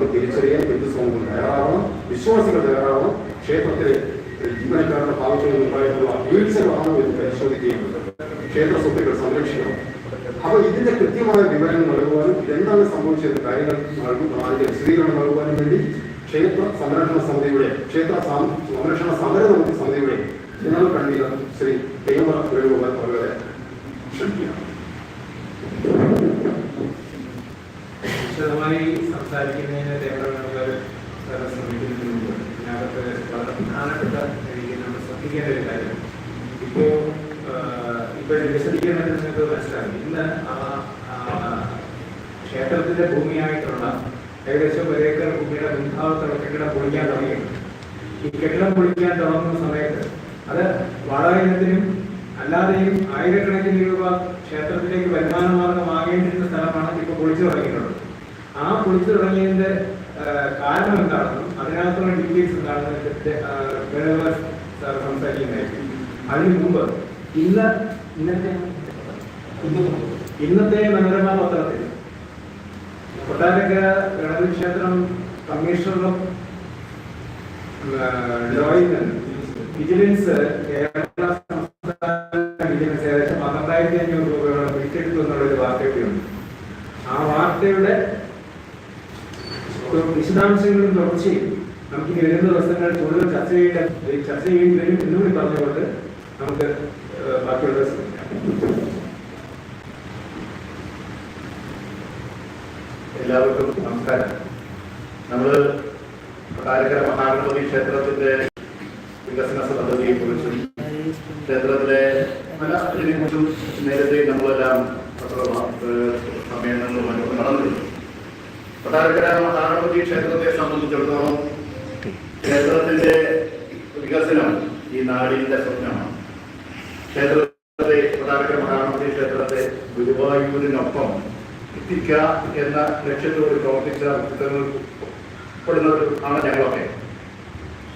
നമുക്ക് തിരിച്ചറിയാൻ ഹിന്ദു സമൂഹം തയ്യാറാവണം വിശ്വാസികൾ തയ്യാറാവണം ക്ഷേത്രത്തിലെ ജീവനക്കാരുടെ ഭാഗത്തു നിന്നുണ്ടായിട്ടുള്ള വീഴ്ചകളാണോ എന്ന് പരിശോധിക്കുകയും ക്ഷേത്ര സ്വത്തുക്കൾ സംരക്ഷിക്കണം. അപ്പൊ ഇതിന്റെ കൃത്യമായ വിവരങ്ങൾ നൽകുവാനും ഇതെന്താണ് സംഭവിച്ചത് കാര്യങ്ങൾ നൽകും അതിന്റെ വിശദീകരണം നൽകുവാനും വേണ്ടി ക്ഷേത്ര സംരക്ഷണ സമിതിയുടെ ക്ഷേത്ര സംരക്ഷണ സമര സമിതിയുടെ ജനറൽ കൺവീനർ ശ്രീ തേമറ വേണുഗോപാൽ അവരുടെ ക്ഷണിക്കുകയാണ്. പ്രധാനപ്പെട്ട നമ്മൾ ശ്രദ്ധിക്കേണ്ട ഒരു കാര്യം ഇപ്പോ ഇപ്പൊ വിശദീകരണത്തിൽ നിങ്ങൾക്ക് മനസ്സിലാക്കി ഇന്ന് ക്ഷേത്രത്തിന്റെ ഭൂമിയായിട്ടുള്ള ഏകദേശം ഒരേക്കർ ഭൂമിയുടെ മുൻഭാഗത്തുള്ള കെട്ടിടം പൊളിക്കാൻ തുടങ്ങിയിട്ടുണ്ട് ഈ കെട്ടിടം പൊളിക്കാൻ തുടങ്ങുന്ന സമയത്ത് അത് വാടക ഇനത്തിനും അല്ലാതെയും ആയിരക്കണക്കിന് രൂപ ക്ഷേത്രത്തിലേക്ക് വരുമാന മാർഗമാകേണ്ടിരുന്ന സ്ഥലമാണ് ഇപ്പോൾ പൊളിച്ചു തുടങ്ങിയിട്ടുള്ളത്. ആ പൊളിച്ചു തുടങ്ങിയതിന്റെ കാരണം എന്താണെന്നും അതിനകത്തുള്ള സാർ സംസാരിക്കുന്നതായിരിക്കും അതിനു മുമ്പ് ഇന്ന് ഇന്നത്തെ ഇന്നത്തെ മനോരമ പത്രത്തിൽ കൊട്ടാരക്കര ഗണപതി ക്ഷേത്രം കമ്മീഷണറും ലോയിന്ന് വിജിലൻസ് കേരള സംസ്ഥാന വിജിലൻസ് ഏകദേശം പന്ത്രണ്ടായിരത്തി അഞ്ഞൂറ് രൂപയോളം പിടിച്ചെടുത്തു എന്നുള്ളൊരു വാർത്തയുണ്ട് ആ വാർത്തയുടെ വിശദാംശങ്ങളും തുടർച്ചയും നമുക്ക് ഇനി വരുന്ന ദിവസങ്ങൾ കൂടുതൽ ചർച്ച ചെയ്യേണ്ട ചർച്ച ചെയ്യേണ്ടി വരും എന്നുകൂടി പറഞ്ഞുകൊണ്ട് നമുക്ക് ബാക്കിയുള്ള എല്ലാവർക്കും നമസ്കാരം. നമ്മൾ കാലക്കര മഹാഗണപതി ക്ഷേത്രത്തിന്റെ വികസന പദ്ധതിയെ കുറിച്ചും ക്ഷേത്രത്തിലെ പല ഇതിനെക്കുറിച്ചും നേരത്തെ നമ്മളെല്ലാം സമ്മേളനങ്ങളും നടന്നിട്ടുണ്ട് കൊട്ടാരക്കര മഹാഗണപതി ക്ഷേത്രത്തെ സംബന്ധിച്ചിടത്തോളം ക്ഷേത്രത്തിന്റെ വികസനം ഈ നാടിന്റെ സ്വപ്നമാണ്. ക്ഷേത്രത്തെ പ്രധാനപ്പെട്ട മഹാഗണപതി ക്ഷേത്രത്തെ ഗുരുവായൂരിനൊപ്പം എത്തിക്കുക എന്ന ലക്ഷ്യത്തോട് പ്രവർത്തിച്ച വ്യക്തിത്വങ്ങൾ ആണ് ഞങ്ങളൊക്കെ.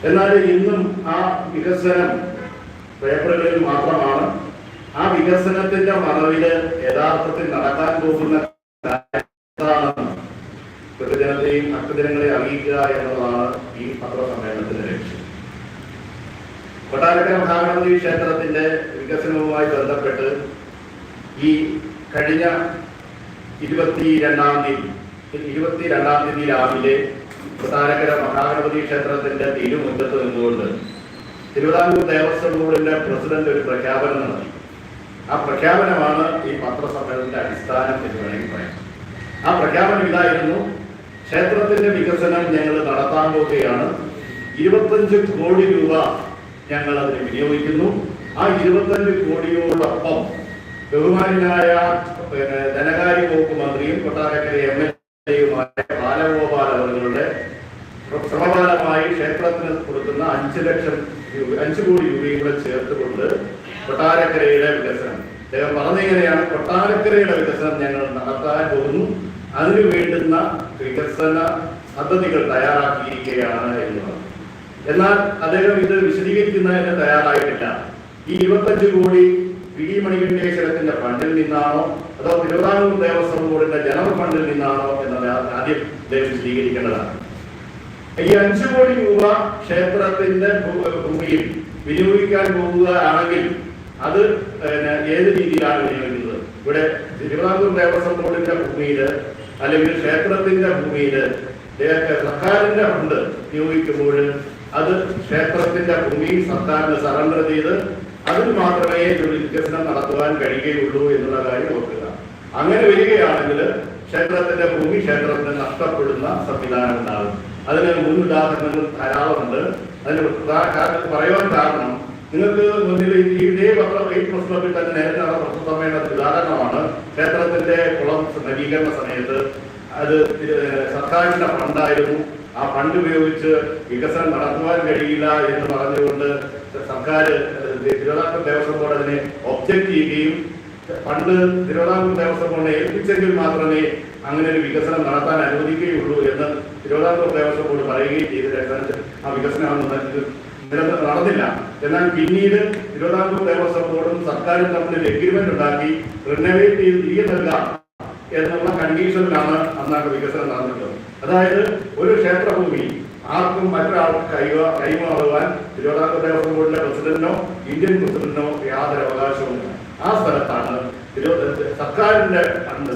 എന്നാൽ ഇന്നും ആ വികസനം പേപ്പറുകളിൽ മാത്രമാണ്. ആ വികസനത്തിന്റെ മറവിൽ യഥാർത്ഥത്തിൽ നടക്കാൻ പോകുന്ന പൊതുജനത്തെയും ഭക്തജനങ്ങളെ അറിയിക്കുക എന്നതാണ് ഈ പത്രസമ്മേളനത്തിന്റെ ലക്ഷ്യം. കൊട്ടാരക്കര മഹാഗണപതി ക്ഷേത്രത്തിന്റെ വികസനവുമായി ബന്ധപ്പെട്ട് ഈ കഴിഞ്ഞ ഇരുപത്തി രണ്ടാം തീയതി ഇരുപത്തി രണ്ടാം തീയതി രാവിലെ കൊട്ടാരക്കര മഹാഗണപതി ക്ഷേത്രത്തിന്റെ തിരുമുറ്റത്ത് നിന്നുകൊണ്ട് തിരുവിതാംകൂർ ദേവസ്വം ബോർഡിന്റെ പ്രസിഡന്റ് ഒരു പ്രഖ്യാപനം നടത്തി. ആ പ്രഖ്യാപനമാണ് ഈ പത്രസമ്മേളനത്തിന്റെ അടിസ്ഥാനം എന്ന് വേണമെങ്കിൽ പറയാം. ആ പ്രഖ്യാപനം ഇതായിരുന്നു ക്ഷേത്രത്തിന്റെ വികസനം ഞങ്ങൾ നടത്താൻ പോവുകയാണ്. ഇരുപത്തഞ്ച് കോടി രൂപ ഞങ്ങൾ അതിന് വിനിയോഗിക്കുന്നു. ആ ഇരുപത്തഞ്ച് കോടിയോടൊപ്പം ബഹുമാനായ പിന്നെ ധനകാര്യ വകുപ്പ് മന്ത്രിയും കൊട്ടാരക്കര എം എൽ എയുമായ ബാലഗോപാൽ അവരുടെ ശ്രമഫലമായി ക്ഷേത്രത്തിന് കൊടുക്കുന്ന അഞ്ച് ലക്ഷം അഞ്ച് കോടി രൂപയും കൂടെ ചേർത്തുകൊണ്ട് കൊട്ടാരക്കരയുടെ വികസനം. അദ്ദേഹം പറഞ്ഞിങ്ങനെയാണ് കൊട്ടാരക്കരയുടെ വികസനം ഞങ്ങൾ നടത്താൻ പോകുന്നു. അതിനു വേണ്ടുന്ന വികസന പദ്ധതികൾ തയ്യാറാക്കിയിരിക്കുകയാണ് എന്ന് പറഞ്ഞു എന്നാൽ അദ്ദേഹം ഇത് വിശദീകരിക്കുന്നതിന് തയ്യാറായിട്ടില്ല. ഈ ഇരുപത്തഞ്ച് കോടി വി ഡി മണികണ്ഠേശ്വരത്തിന്റെ ഫണ്ടിൽ നിന്നാണോ അതോ തിരുവിതാംകൂർ ദേവസ്വം ബോർഡിന്റെ ജനറൽ ഫണ്ടിൽ നിന്നാണോ എന്നത് ആദ്യം അദ്ദേഹം വിശദീകരിക്കേണ്ടതാണ്. ഈ അഞ്ചു കോടി രൂപ ക്ഷേത്രത്തിന്റെ ഭൂമിയിൽ വിനിയോഗിക്കാൻ പോകുകയാണെങ്കിൽ അത് ഏത് രീതിയിലാണ് വിനിയോഗിക്കുന്നത്? ഇവിടെ തിരുവിതാംകൂർ ദേവസ്വം ബോർഡിന്റെ ഭൂമിയിൽ അല്ലെങ്കിൽ ക്ഷേത്രത്തിന്റെ ഭൂമിയിൽ സർക്കാരിന്റെ ഫണ്ട് നിയോഗിക്കുമ്പോൾ അത് ക്ഷേത്രത്തിന്റെ ഭൂമി സർക്കാരിന് സറണ്ടർ ചെയ്ത് അതിൽ മാത്രമേ ഒരു വികസനം നടത്തുവാൻ കഴിയുകയുള്ളൂ എന്നുള്ള കാര്യം ഓർക്കുക. അങ്ങനെ വരികയാണെങ്കിൽ ക്ഷേത്രത്തിന്റെ ഭൂമി ക്ഷേത്രത്തിന് നഷ്ടപ്പെടുന്ന സംവിധാനം ഉണ്ടാകും. അതിന് മുൻ ഉദാഹരണങ്ങൾ ധാരാളമുണ്ട്. അതിന് പറയുവാൻ കാരണം നിങ്ങൾക്ക് മുന്നിൽ ഈ ഇതേ പത്രം ഈ പ്രശ്നത്തിൽ തന്നെ നേരത്തെ നടന്ന പത്രസമ്മേളനത്തിൽ ഉദാഹരണമാണ് ക്ഷേത്രത്തിന്റെ കുളം നവീകരണ സമയത്ത് അത് സർക്കാരിന്റെ ഫണ്ടായിരുന്നു. ആ ഫണ്ട് ഉപയോഗിച്ച് വികസനം നടത്തുവാൻ കഴിയില്ല എന്ന് പറഞ്ഞുകൊണ്ട് സർക്കാർ തിരുവിതാംകൂർ ദേവസ്വം ബോർഡ് അതിനെ ഒബ്ജക്ട് ചെയ്യുകയും ഫണ്ട് തിരുവിതാംകൂർ ദേവസ്വം ബോർഡിനെ ഏൽപ്പിച്ചെങ്കിൽ മാത്രമേ അങ്ങനെ ഒരു വികസനം നടത്താൻ അനുവദിക്കുകയുള്ളൂ എന്ന് തിരുവിതാംകൂർ ദേവസ്വം ബോർഡ് പറയുകയും ചെയ്തിട്ട് ആ വികസനം നടന്നില്ല. എന്നാൽ പിന്നീട് തിരുവിതാംകൂർ ദേവസ്വം ബോർഡും സർക്കാരും തമ്മിൽ ഒരു എഗ്രിമെന്റ് ഉണ്ടാക്കി റിനോവേറ്റ് ചെയ്ത് തിരികെ നൽകാം എന്നുള്ള കണ്ടീഷനിലാണ് അന്നാണ് വികസനം നടന്നിട്ടുള്ളത്. അതായത് ഒരു ക്ഷേത്രഭൂമി ആർക്കും മറ്റൊരാൾക്ക് കൈവ കൈമാറുവാൻ തിരുവിതാംകൂർ ദേവസ്വം ബോർഡിന്റെ പ്രസിഡന്റിനോ ഇന്ത്യൻ പ്രസിഡന്റിനോ യാതൊരു അവകാശവുമില്ല ആ സ്ഥലത്താണ് സർക്കാരിന്റെ ഫണ്ട്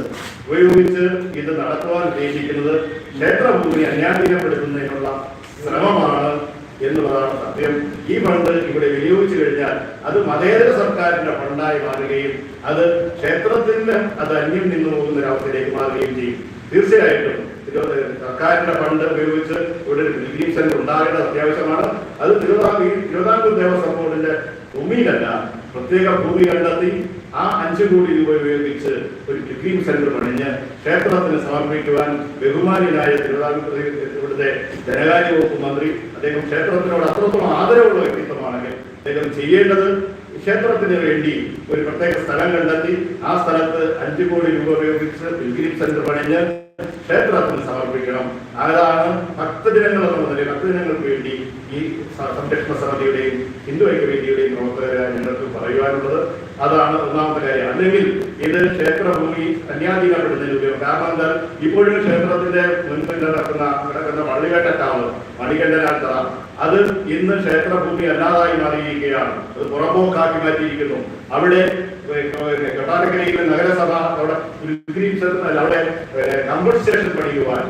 ഉപയോഗിച്ച് ഇത് നടത്തുവാൻ ഉദ്ദേശിക്കുന്നത് ക്ഷേത്രഭൂമി അന്യാധീനപ്പെടുത്തുന്നതിനുള്ള ശ്രമമാണ് എന്നുള്ളതാണ് സത്യം. ഈ ഫണ്ട് ഇവിടെ വിനിയോഗിച്ചു കഴിഞ്ഞാൽ അത് മതേതര സർക്കാരിന്റെ ഫണ്ടായി മാറുകയും അത് ക്ഷേത്രത്തിന് അത് അന്യം നിന്നു പോകുന്ന ഒരു അവസ്ഥയിലേക്ക് മാറുകയും ചെയ്യും. തീർച്ചയായിട്ടും സർക്കാരിന്റെ ഫണ്ട് ഉപയോഗിച്ച് ഇവിടെ ഒരു റിലീഫ് സെന്റർ ഉണ്ടാകേണ്ടത് അത്യാവശ്യമാണ്. അത് തിരുവിതാംകൂർ തിരുവിതാംകൂർ ദേവസ്വം ബോർഡിന്റെ ഭൂമിയിലല്ല പ്രത്യേക ഭൂമി കണ്ടെത്തി ആ അഞ്ചു കോടി രൂപ ഉപയോഗിച്ച് ഒരു ടിഫിൻ സെന്റർ പണിഞ്ഞ് ക്ഷേത്രത്തിന് സമർപ്പിക്കുവാൻ ബഹുമാനിയായ തിരുവിതാംകൂർ ഇവിടുത്തെ ധനകാര്യ വകുപ്പ് മന്ത്രി അദ്ദേഹം ക്ഷേത്രത്തിനോട് അത്രത്തോളം ആദരവുള്ള വ്യക്തിത്വമാണെങ്കിൽ അദ്ദേഹം ചെയ്യേണ്ടത്. ക്ഷേത്രത്തിന് വേണ്ടി ഒരു പ്രത്യേക സ്ഥലം കണ്ടെത്തി ആ സ്ഥലത്ത് അഞ്ചു കോടി രൂപ ഉപയോഗിച്ച് പിൽഗ്രീം സെന്റർ പണിഞ്ഞ് ക്ഷേത്രത്തിന് സമർപ്പിക്കണം. അതാണ് ഭക്തജനങ്ങൾ എന്ന നിലയിൽ ഭക്തജനങ്ങൾക്ക് വേണ്ടി ഈ സംരക്ഷണ സമിതിയുടെയും ഹിന്ദു ഐക്യവേദിയുടെയും പ്രവർത്തകരായ ഞങ്ങൾക്ക് പറയുവാനുള്ളത്. അതാണ് ഒന്നാമത്തെ കാര്യം. അല്ലെങ്കിൽ ഇത് ക്ഷേത്രഭൂമി കന്യാധികപ്പെടുന്നതിന് ഉപയോഗം. കാരണം എന്താ? ഇപ്പോഴും ക്ഷേത്രത്തിന്റെ മുൻപിൽ നടക്കുന്ന കിടക്കുന്ന പള്ളികെട്ടക്കാവ് മണികണ്ഠനാട്ട അത് ഇന്ന് ക്ഷേത്രഭൂമി അല്ലാതായി മാറിയിരിക്കുകയാണ്. അത് പുറമ്പോക്കാക്കി മാറ്റിയിരിക്കുന്നു. അവിടെ കൊട്ടാരക്കരയിലെ നഗരസഭ അവിടെ അവിടെ കമ്പൾട്ട് സ്റ്റേഷൻ പണിയുവാൻ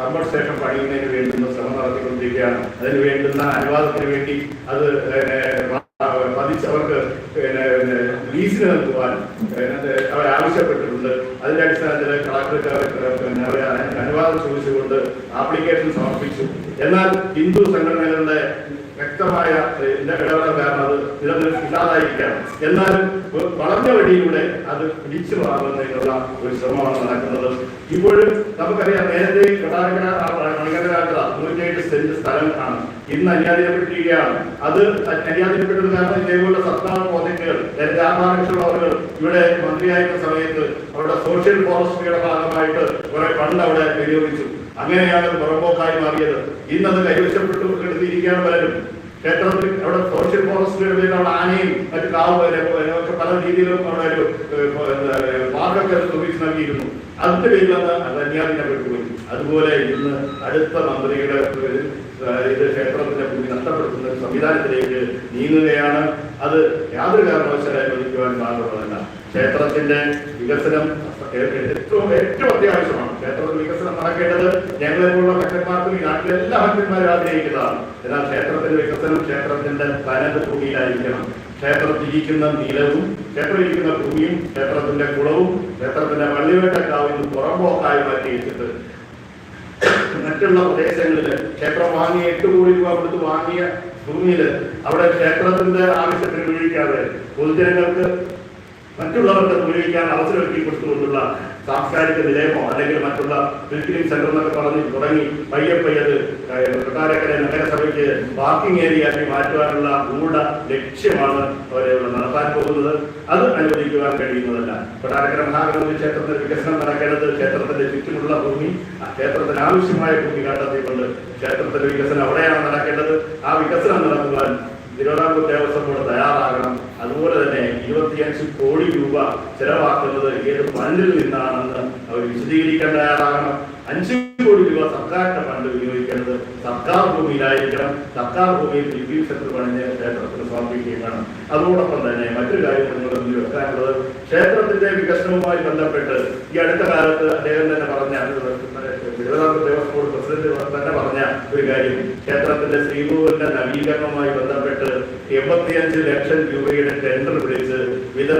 കമ്പൾട്ട് സ്റ്റേഷൻ പണിയുന്നതിന് വേണ്ടുന്ന ശ്രമം നടത്തിക്കൊണ്ടിരിക്കുകയാണ്. അതിന് വേണ്ടുന്ന അനുവാദത്തിന് വേണ്ടി അത് പതിച്ചവർക്ക് അവർക്ക് ലീസിന് നൽകുവാൻ അവർ ആവശ്യപ്പെട്ടിട്ടുണ്ട്. അതിന്റെ അടിസ്ഥാനത്തിൽ കളക്ടർക്ക് അവരെ അനുവാദം ചോദിച്ചുകൊണ്ട് ആപ്ലിക്കേഷൻ സമർപ്പിച്ചു. എന്നാൽ ഹിന്ദു സംഘടനകളുടെ വ്യക്തമായ ഇടപെടൽ കാരണം അത് നിലനിൽ ഇല്ലാതായിരിക്കാം എന്നാലും വളഞ്ഞ വഴിയിലൂടെ അത് പിടിച്ചു മാറുന്നതിനുള്ള ഒരു ശ്രമമാണ് നടക്കുന്നത്. ഇപ്പോഴും നമുക്കറിയാം നേരത്തെ കൊട്ടാരക്കര മണികണ്ഠരാത്ര നൂറ്റിയേഴ് സെന്റ് സ്ഥലം ആണ്. ഇന്ന് അന്യാധീനപ്പെട്ടിരിക്കുകയാണ്. അത് അന്യാധീനപ്പെട്ടത് കാരണം ഇതേപോലെ സർക്കാർ പ്രോജക്റ്റുകൾ രാധാകൃഷ്ണഅവർ ഇവിടെ മന്ത്രിയായിരുന്ന സമയത്ത് അവിടെ സോഷ്യൽ ഫോറസ്ട്രിയുടെ ഭാഗമായിട്ട് കുറെ ഫണ്ട് അവിടെ വിനിയോഗിച്ചു. അങ്ങനെയാണ് പുറമ്പോക്കായി മാറിയത്. ഇന്നത് കൈവശപ്പെട്ടു എടുത്തിരിക്കുകയാണ് പലരും. ക്ഷേത്രത്തിൽ അവിടെ സോഷ്യൽ ഫോറസ്റ്റിയുടെ പേരിൽ അവിടെ ആനയും മറ്റു കാവ് പല രീതിയിലും അവിടെ ഒരു ഏഹ്, പാർക്കൊക്കെ നിർമ്മിച്ച് നൽകിയിരുന്നു. അതിന്റെ പേരിലാണ് അത് അന്യാധീനപ്പെട്ടു അതുപോലെ ഇന്ന് അടുത്ത മന്ത്രിയുടെ ഇത് ക്ഷേത്രത്തിന്റെ ഭൂമി നഷ്ടപ്പെടുത്തുന്ന സംവിധാനത്തിലേക്ക് നീങ്ങുകയാണ്. അത് യാതൊരു കാരണവശാലും അനുവദിക്കുവാൻ പാടുള്ളതല്ല. ക്ഷേത്രത്തിന്റെ വികസനം ഏറ്റവും ഏറ്റവും അത്യാവശ്യമാണ്. ക്ഷേത്രത്തിൽ വികസനം നടക്കേണ്ടത് ഞങ്ങളെ പോലുള്ള ഭക്തന്മാർക്കും ഈ നാട്ടിലെ എല്ലാ ഭക്തന്മാരും ആഗ്രഹിക്കുന്നതാണ്. എന്നാൽ ക്ഷേത്രത്തിന്റെ വികസനം ക്ഷേത്രത്തിന്റെ തനത് ഭൂമിയിലായിരിക്കണം. ക്ഷേത്രത്തിൽ ഇരിക്കുന്ന നിലവും ക്ഷേത്രം ഭൂമിയും ക്ഷേത്രത്തിന്റെ കുളവും ക്ഷേത്രത്തിന്റെ പള്ളിവേട്ടക്കാവിൽ പുറമ്പോക്കായി മാറ്റിയിട്ടുണ്ട് മറ്റുള്ള പ്രദേശങ്ങളിൽ ക്ഷേത്രം വാങ്ങിയ എട്ട് കോടി രൂപ കൊടുത്ത് വാങ്ങിയ ഭൂമിയിൽ അവിടെ ക്ഷേത്രത്തിന്റെ ആവശ്യത്തിന് ഉപയോഗിക്കാതെ പൊതുജനങ്ങൾക്ക് മറ്റുള്ളവർക്ക് ഉപയോഗിക്കാൻ അവസരം ഒരുക്കി കൊടുത്തുകൊണ്ടുള്ള സാംസ്കാരിക നിലയമോ അല്ലെങ്കിൽ മറ്റുള്ള പിൽഗ്രിം സെന്റർ എന്നൊക്കെ പറഞ്ഞ് തുടങ്ങി പയ്യെ പയ്യത് കൊട്ടാരക്കര നഗരസഭയ്ക്ക് പാർക്കിംഗ് ഏരിയ ആക്കി മാറ്റുവാനുള്ള ഗൂഢ ലക്ഷ്യമാണ് അവരെ നടത്താൻ പോകുന്നത്. അത് അനുവദിക്കുവാൻ കഴിയുന്നതല്ല. കൊട്ടാരക്കര മഹാഗണപതി ക്ഷേത്രത്തിന്റെ വികസനം നടക്കേണ്ടത് ക്ഷേത്രത്തിന്റെ ചുറ്റുമുള്ള ഭൂമി ആ ക്ഷേത്രത്തിന് ആവശ്യമായ ഭൂമി കണ്ടെത്തിക്കൊണ്ട് ക്ഷേത്രത്തിന്റെ വികസനം അവിടെയാണ് നടക്കേണ്ടത്. ആ വികസനം നടത്തുവാൻ തിരുവിതാംകൂർ ദേവസ്വം ബോർഡ് തയ്യാറാകണം. അതുപോലെ തന്നെ ഇരുപത്തിയഞ്ച് കോടി രൂപ ചെലവാക്കുന്നത് ഏത് ഫണ്ടിൽ നിന്നാണെന്ന് അവർ വിശദീകരിക്കാൻ തയ്യാറാകണം അഞ്ച് കോടി രൂപ സർക്കാരിന്റെ ഫണ്ട് വിനിയോഗിക്കേണ്ടത് സർക്കാർ ഭൂമിയിലായിരിക്കണം. സർക്കാർ ഭൂമിയിൽ ഡിഗ്രി സെക്ടർ പണിഞ്ഞ് ക്ഷേത്രത്തിന് സമർപ്പിക്കുകയാണ്. അതോടൊപ്പം തന്നെ മറ്റൊരു കാര്യം നിങ്ങൾ മുന്നിൽ വെക്കാനുള്ളത് ക്ഷേത്രത്തിന്റെ വികസനവുമായി ബന്ധപ്പെട്ട് ഈ അടുത്ത കാലത്ത് അദ്ദേഹം തന്നെ പറഞ്ഞ തിരുവിതാംകൂർ ദേവസ്വം ബോർഡ് പ്രസിഡന്റ് തന്നെ പറഞ്ഞ ഒരു കാര്യം. ക്ഷേത്രത്തിന്റെ ശ്രീഭൂവിന്റെ നവീകരണവുമായി ബന്ധപ്പെട്ട് എൺപത്തിയഞ്ച് ലക്ഷം രൂപയുടെ ടെൻഡർ വിളിച്ച് വിത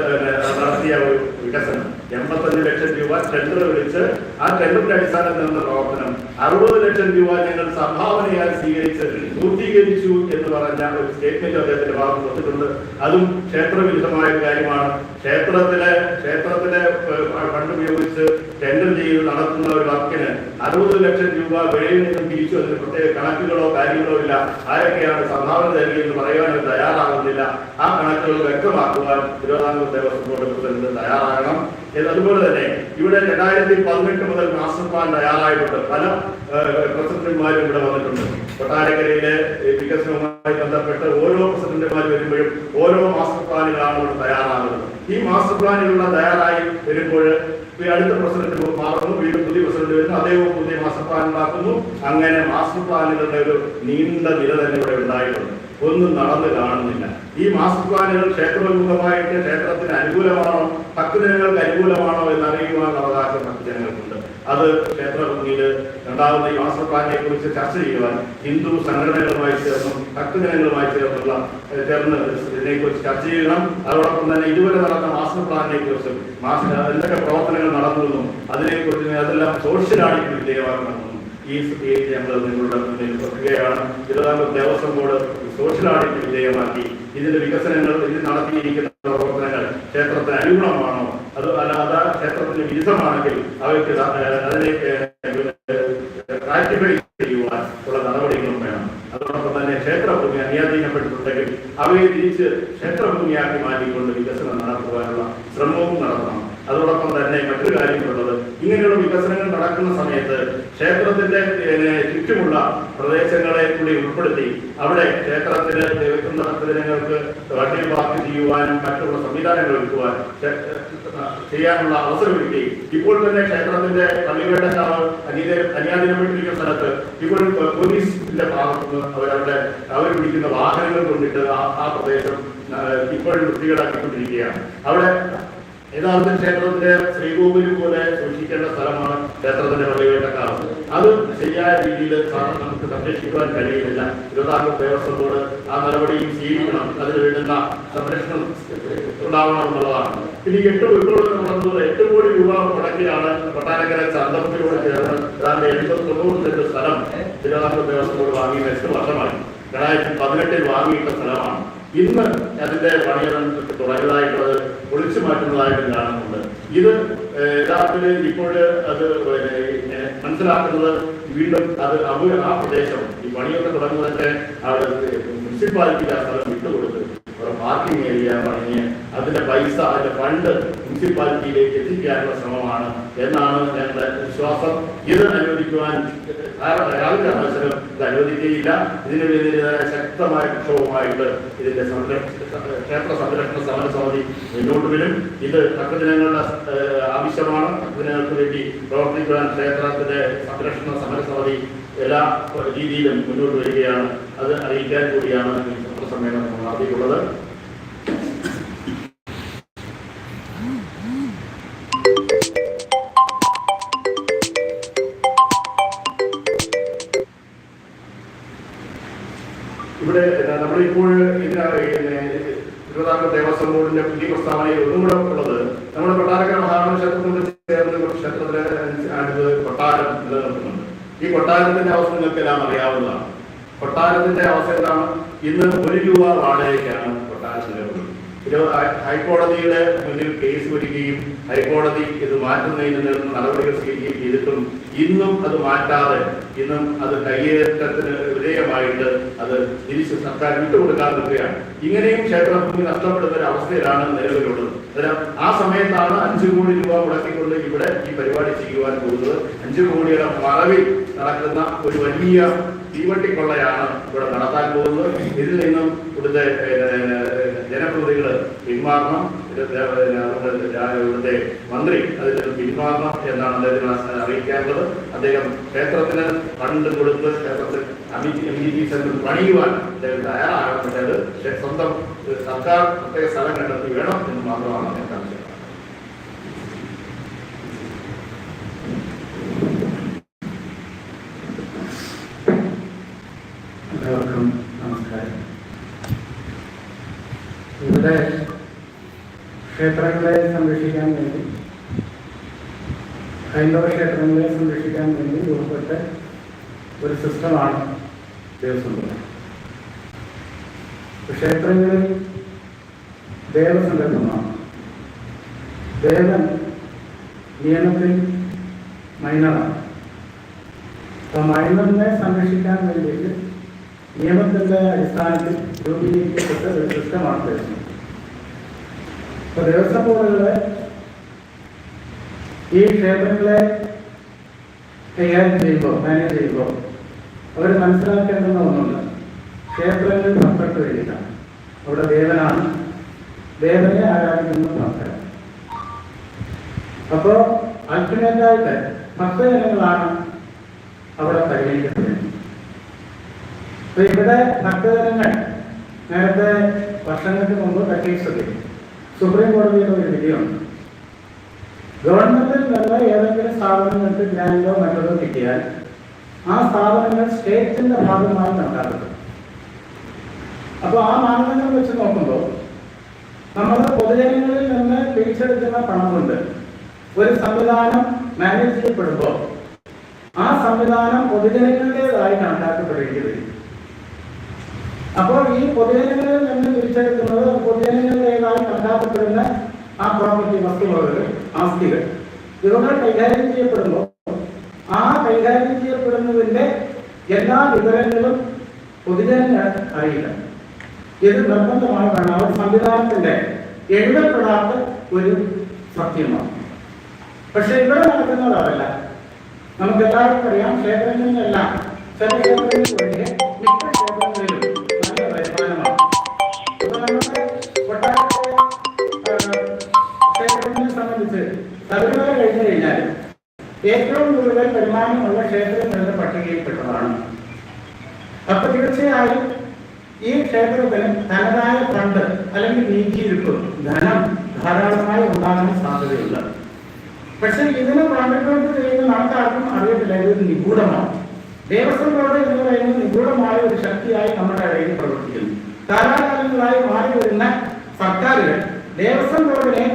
നടത്തിയ ഒരു വികസനം. എൺപത്തഞ്ച് ലക്ഷം രൂപ ടെൻഡർ വിളിച്ച് ആ ടെൻഡറിന്റെ അടിസ്ഥാനത്തിൽ നടന്ന പ്രവർത്തനം. അറുപത് ലക്ഷം രൂപ ഞങ്ങൾ സംഭാവനയായി സ്വീകരിച്ച് പൂർത്തീകരിച്ചു എന്ന് പറഞ്ഞ ഒരു സ്റ്റേറ്റ്മെന്റ് അദ്ദേഹത്തിന്റെ ഭാഗത്ത് വന്നിട്ടുണ്ട്. അതും ക്ഷേത്രവിരുദ്ധമായ കാര്യമാണ്. ക്ഷേത്രത്തിലെ ക്ഷേത്രത്തിലെ ഏഹ്, ഫണ്ട് ഉപയോഗിച്ച് ടെൻഡർ ചെയ്ത് നടത്തുന്ന ഒരു വർക്കിന് അറുപത് ലക്ഷം രൂപ വെളിയിൽ നിന്നും തിരിച്ചു അതിന് പ്രത്യേക കണക്കുകളോ കാര്യങ്ങളോ ഇല്ല. ആരൊക്കെയാണ് സംഭാവന തരികയെന്ന് പറയാൻ തയ്യാറാകുന്നില്ല. ആ കണക്കുകൾ വ്യക്തമാക്കുവാൻ തിരുവിതാംകൂർ ദേവസ്വം ബോർഡ് പ്രസിഡന്റ് തയ്യാറാകണം. അതുപോലെ തന്നെ ഇവിടെ രണ്ടായിരത്തി പതിനെട്ട് മുതൽ മാസ്റ്റർ പ്ലാൻ തയ്യാറായിട്ടുണ്ട്. പല പ്രസിഡന്റുമാരും ഇവിടെ വന്നിട്ടുണ്ട്. കൊട്ടാരക്കരയിലെ വികസനവുമായി ബന്ധപ്പെട്ട് ഓരോ പ്രസിഡന്റുമാർ വരുമ്പോഴും ഓരോ മാസ്റ്റർ പ്ലാനുകളാണ് ഇവിടെ തയ്യാറാകുന്നത്. ഈ മാസ്റ്റർ പ്ലാനുകളുടെ തയ്യാറായി വരുമ്പോൾ അടുത്ത പ്രസിഡന്റ് മാറുന്നു വീണ്ടും പുതിയ പ്രസിഡന്റ് വരുന്നു. അദ്ദേഹവും പുതിയ മാസ്റ്റർ പ്ലാൻ ഉണ്ടാക്കുന്നു. അങ്ങനെ മാസ്റ്റർ പ്ലാനുകളുടെ ഒരു നീണ്ട നില തന്നെ ഇവിടെ ഉണ്ടായിട്ടുണ്ട്. ഒന്നും നടന്നു കാണുന്നില്ല. ഈ മാസ്റ്റർ പ്ലാനുകൾ ക്ഷേത്രോന്മുഖമായിട്ട് ക്ഷേത്രത്തിന് അനുകൂലമാണോ ഭക്തജനങ്ങൾക്ക് അനുകൂലമാണോ എന്ന് അറിയുവാൻ അവകാശം ഭക്തജനങ്ങൾക്കുണ്ട്. അത് ക്ഷേത്രഭൂമിയിൽ രണ്ടാമത് ഈ മാസ്റ്റർ പ്ലാനിനെ കുറിച്ച് ചർച്ച ചെയ്യുവാൻ ഹിന്ദു സംഘടനകളുമായി ചേർന്നും ഭക്തജനങ്ങളുമായി ചേർന്നുള്ള ചേർന്ന് ഇതിനെക്കുറിച്ച് ചർച്ച ചെയ്യണം. അതോടൊപ്പം തന്നെ ഇതുവരെ നടന്ന മാസ്റ്റർ പ്ലാനിനെ കുറിച്ചും മാസ്റ്റർ എന്തൊക്കെ പ്രവർത്തനങ്ങൾ നടന്നുവെന്നും അതിനെക്കുറിച്ച് അതെല്ലാം സോഷ്യൽ ആഡിറ്റ് വിധേയമാക്കണമെന്നും ഈ സ്ഥിതിയിൽ ഞങ്ങൾ നിങ്ങളുടെ മുന്നിൽ വെക്കുകയാണ്. Travancore Devaswom board social audit വിധേയമാക്കി. ഇതിന്റെ വികസനങ്ങൾ ഇതിൽ നടത്തിയിരിക്കുന്ന പ്രവർത്തനങ്ങൾ ക്ഷേത്രത്തിന് അനുഗുണമാണോ അത് അല്ലാതെ ക്ഷേത്രത്തിന് വിരുദ്ധമാണെങ്കിൽ അവർക്ക് അതിനെ പ്രാക്ടിഫൈ ചെയ്യുവാൻ ഉള്ള നടപടികളും വേണം. അതോടൊപ്പം തന്നെ ക്ഷേത്രഭൂമി അന്യാധീനപ്പെട്ടിട്ടുണ്ടെങ്കിൽ അവയെ തിരിച്ച് ക്ഷേത്രഭൂമിയാക്കി മാറ്റിക്കൊണ്ട് വികസനം നടത്തുവാനുള്ള ശ്രമവും നടത്തണം. അതോടൊപ്പം തന്നെ മറ്റൊരു കാര്യമുള്ളത് ഇങ്ങനെയുള്ള വികസനങ്ങൾ നടക്കുന്ന സമയത്ത് ക്ഷേത്രത്തിന്റെ ചുറ്റുമുള്ള പ്രദേശങ്ങളെ കൂടി ഉൾപ്പെടുത്തി അവിടെ ക്ഷേത്രത്തിന് ദൈവത്തിന്റെ ഭക്തജനങ്ങൾക്ക് വണ്ടി പാർക്ക് ചെയ്യുവാനും മറ്റുള്ള സംവിധാനങ്ങൾ ഒരുക്കുവാൻ ചെയ്യാനുള്ള അവസരം കിട്ടി ഇപ്പോൾ തന്നെ ക്ഷേത്രത്തിന്റെ പള്ളിവേട്ടക്കാവ് അനീത അന്യാധീനപ്പെട്ടിരിക്കുന്ന സ്ഥലത്ത് ഇപ്പോഴും പോലീസിന്റെ ഭാഗത്ത് നിന്ന് അവരവിടെ അവർ പിടിക്കുന്ന വാഹനങ്ങൾ കൊണ്ടിട്ട് ആ ആ പ്രദേശം ഇപ്പോഴും വൃത്തികേടാക്കിക്കൊണ്ടിരിക്കുകയാണ്. അവിടെ യഥാർത്ഥ ക്ഷേത്രത്തിന്റെ ശ്രീകോവിൽ പോലെ സൂക്ഷിക്കേണ്ട സ്ഥലമാണ് ക്ഷേത്രത്തിന്റെ പള്ളിവേട്ടക്കാവ് അത് ശരിയായ രീതിയിൽ സാ- നമുക്ക് സംരക്ഷിക്കുവാൻ കഴിയുന്നില്ല. തിരുവിതാംകൂർ ദേവസ്വം ബോർഡ് ആ നടപടിയും സ്വീകരിക്കണം. അതിന് വേണ്ടുന്ന സംരക്ഷണം ഉണ്ടാവണം എന്നുള്ളതാണ് ഇനി എട്ട് ഉൾക്കൊള്ളുന്ന നടന്നത് എട്ട് കോടി രൂപ മുടക്കിയാണ് കൊട്ടാരക്കര ചന്തത്തിലൂടെ ചേർന്ന് ഏതാണ്ട് എൺപത്തി തൊണ്ണൂറ് സെന്റ് സ്ഥലം തിരുവിതാംകൂർ ദേവസ്വം ബോർഡ് വാങ്ങി എട്ട് വർഷമായി. രണ്ടായിരത്തി പതിനെട്ടിൽ വാങ്ങിയിട്ട സ്ഥലമാണ്. ഇന്ന് അതിന്റെ പണിയെല്ലാം തുടങ്ങിയതായിട്ടുള്ളത് ഒളിച്ചു മാറ്റുന്നതായിട്ട് കാണുന്നുണ്ട്. ഇത് യഥാർത്ഥത്തിൽ ഇപ്പോൾ അത് മനസ്സിലാക്കുന്നത് വീണ്ടും അത് അവർ ആ പ്രദേശം ഈ പണിയൊക്കെ തുടങ്ങുന്നതിന്റെ മുനിസിപ്പാലിറ്റിക്ക് ആ സ്ഥലം വിട്ടുകൊടുത്ത് അവിടെ പാർക്കിംഗ് ഏരിയ പണിഞ്ഞ് അതിന്റെ പൈസ അതിന്റെ ഫണ്ട് മുനിസിപ്പാലിറ്റിയിലേക്ക് എത്തിക്കാനുള്ള ശ്രമമാണ് എന്നാണ് ഞങ്ങളുടെ വിശ്വാസം. ഇത് അനുവദിക്കുവാൻ യാതൊരു മത്സരം ഇത് അനുവദിക്കുകയില്ല. ഇതിനെതിരെ ശക്തമായ പ്രക്ഷോഭമായിട്ട് ഇതിന്റെ ക്ഷേത്ര സംരക്ഷണ സമര സമിതി മുന്നോട്ട് വരും. ഇത് ഭക്തജനങ്ങളുടെ ആവശ്യമാണ്. ഭക്തജനങ്ങൾക്ക് വേണ്ടി പ്രവർത്തിക്കുവാൻ ക്ഷേത്രത്തിന്റെ സംരക്ഷണ സമര സമിതി എല്ലാ രീതിയിലും മുന്നോട്ട് വരികയാണ്. അത് അറിയിക്കാൻ കൂടിയാണ് ഈ പത്രസമ്മേളനം നടത്തിയിട്ടുള്ളത്. കൊട്ടാരത്തിന്റെ അവസ്ഥ നിങ്ങൾക്ക് എല്ലാം അറിയാവുന്നതാണ്. കൊട്ടാരത്തിന്റെ അവസ്ഥ എന്താണ്? ഇന്ന് ഒരു രൂപ വാടകയ്ക്കാണ് കൊട്ടാരത്തിന്റെ ഹൈക്കോടതിയുടെ മുന്നിൽ കേസ് വരികയും ഹൈക്കോടതി ഇത് മാറ്റുന്നതിന് നടപടികൾ സ്വീകരിക്കുകയും ചെയ്തിട്ടും ഇന്നും അത് മാറ്റാതെ ഇന്നും അത് കയ്യേറ്റത്തിന് വിധേയമായിട്ട് അത് തിരിച്ച് സർക്കാർ വിട്ടുകൊടുക്കാൻ നിൽക്കുകയാണ് ഇങ്ങനെയും ക്ഷേത്രഭൂമി നഷ്ടപ്പെടുന്ന ഒരു അവസ്ഥയിലാണ് നിലവിലുള്ളത്. ആ സമയത്താണ് അഞ്ചു കോടി രൂപ മുടക്കിക്കൊണ്ട് ഇവിടെ ഈ പരിപാടി ചെയ്യുവാൻ പോകുന്നത്. അഞ്ചു കോടിയുടെ മറവിൽ നടക്കുന്ന ഒരു വലിയ തീവട്ടിക്കൊള്ളയാണ് ഇവിടെ നടത്താൻ പോകുന്നത്. ഇതിൽ നിന്നും ഇവിടുത്തെ ജനപ്രതികൾ പിന്മാറണം. ഇവിടുത്തെ മന്ത്രി അതിൽ നിന്ന് പിന്മാറണം എന്നാണ് അദ്ദേഹത്തിന് അറിയിക്കാനുള്ളത്. അദ്ദേഹം ക്ഷേത്രത്തിന് ഫണ്ട് കൊടുത്ത് ക്ഷേത്രത്തിൽ ബി സെന്റർ പണിയുവാൻ അദ്ദേഹം തയ്യാറാകേണ്ടത് സ്വന്തം സർക്കാർ പ്രത്യേക സ്ഥലം കണ്ടെത്തി വേണം എന്ന് മാത്രമാണ് അദ്ദേഹം ആവശ്യം എല്ലാവർക്കും നമസ്കാരം. ഇവിടെ ക്ഷേത്രങ്ങളെ സംരക്ഷിക്കാൻ വേണ്ടി ഹൈന്ദവ ക്ഷേത്രങ്ങളെ സംരക്ഷിക്കാൻ വേണ്ടി രൂപപ്പെട്ട ഒരു സിസ്റ്റമാണ് ദേവസ്വം ബോർഡ് ക്ഷേത്രങ്ങളിൽ ദേവസങ്കല്പമാണ് ദേവൻ നിയമത്തിൽ മൈനറാണ്. അപ്പൊ മൈനറിനെ സംരക്ഷിക്കാൻ വേണ്ടിയിട്ട് നിയമത്തിന്റെ അടിസ്ഥാനത്തിൽ രൂപീകരിക്കപ്പെട്ട ഒരു സിസ്റ്റമാണ് ദേവസ്വം. അപ്പൊ ദേവസ്വം ബോർഡുകളെ ഈ ക്ഷേത്രങ്ങളെ കൈകാര്യം ചെയ്യുമ്പോൾ മാനേജ് ചെയ്യുമ്പോൾ അവർ മനസ്സിലാക്കേണ്ടുന്ന ഒന്നുണ്ട് ക്ഷേത്രങ്ങൾ ഭക്തർക്ക് വേണ്ടിയിട്ടാണ്. അവിടെ ദേവനാണ്. ദേവനെ ആരാധിക്കുന്ന ഭക്തരാണ് അപ്പോ അൾട്ടിമേറ്റായിട്ട് ഭക്തജനങ്ങളാണ് അവിടെ പരിഗണിക്കപ്പെടുന്നത്. അപ്പൊ ഇവിടെ ഭക്തജനങ്ങൾ നേരത്തെ വർഷങ്ങൾക്ക് മുമ്പ് കട്ടീസത്തിൽ സുപ്രീം കോടതിയുടെ ഒരു വിധിയുണ്ട്. ഗവൺമെന്റിൽ നിന്ന് ഏതെങ്കിലും സ്ഥാപനങ്ങൾക്ക് ഗ്രാൻഡോ മറ്റോ കിട്ടിയാൽ ആ സ്ഥാപനങ്ങൾ സ്റ്റേറ്റിന്റെ ഭാഗമായി കണക്കാക്കപ്പെടും അപ്പോൾ ആ മാനദണ്ഡം വെച്ച് നോക്കുമ്പോൾ നമ്മൾ പൊതുജനങ്ങളിൽ നിന്ന് പിരിച്ചെടുക്കുന്ന പണം കൊണ്ട് ഒരു സംവിധാനം മാനേജ് ചെയ്യപ്പെടുമ്പോൾ ആ സംവിധാനം പൊതുജനങ്ങളുടേതായി കണക്കാക്കപ്പെടേണ്ടി വരും. അപ്പോൾ ഈ പൊതുജനങ്ങളിൽ നിന്ന് പിരിച്ചെടുക്കുന്നത് പൊതുജനങ്ങളുടേതായി കണക്കാക്കപ്പെടുന്ന ആ പ്രോപ്പർട്ടി വസ്തുവകകൾ ആസ്തികൾ ഇവകൾ കൈകാര്യം ചെയ്യപ്പെടുമ്പോൾ ആ കൈകാര്യം ചെയ്യപ്പെടുന്നതിന്റെ എല്ലാ വിവരങ്ങളും പൊതുജനങ്ങൾ അറിയില്ല. ഇത് നിർബന്ധമായി കാണാൻ സംവിധാനത്തിന്റെ എഴുതപ്പെടാത്ത ഒരു സത്യമാണ്. പക്ഷെ ഇവിടെ നടക്കുന്നത് നമുക്ക് എല്ലാവർക്കും അറിയാം ക്ഷേത്രങ്ങളിലെല്ലാം ചില ക്ഷേത്രങ്ങളിൽ മിക്ക ക്ഷേത്രങ്ങളിലും സംബന്ധിച്ച് ശബരിമല കഴിഞ്ഞു കഴിഞ്ഞാൽ ഏറ്റവും കൂടുതൽ വരുമാനമുള്ള ക്ഷേത്രങ്ങളുടെ പട്ടികയിൽപ്പെട്ടതാണ് അപ്പൊ തീർച്ചയായും ഈ ക്ഷേത്രത്തിന് തനതായ ഫണ്ട് അല്ലെങ്കിൽ നീക്കിയിരിപ്പ് ധനം ധാരാളമായി ഉണ്ടാകാൻ സാധ്യതയുണ്ട്. പക്ഷെ ഇതിനെ കോൺട്രിബ്യൂട്ട് ചെയ്യുന്ന നമുക്കാർക്കും അറിയത്തില്ല ഇത് നിഗൂഢമാണ്. ദേവസ്വം ബോർഡ് എന്ന് പറയുന്നത് നിഗൂഢമായ ഒരു ശക്തിയായി നമ്മുടെ ഇടയിൽ പ്രവർത്തിക്കുന്നു. കാലാകാലങ്ങളായി മാറി വരുന്ന സർക്കാരുകൾ ദേവസ്വം ബോർഡിനെ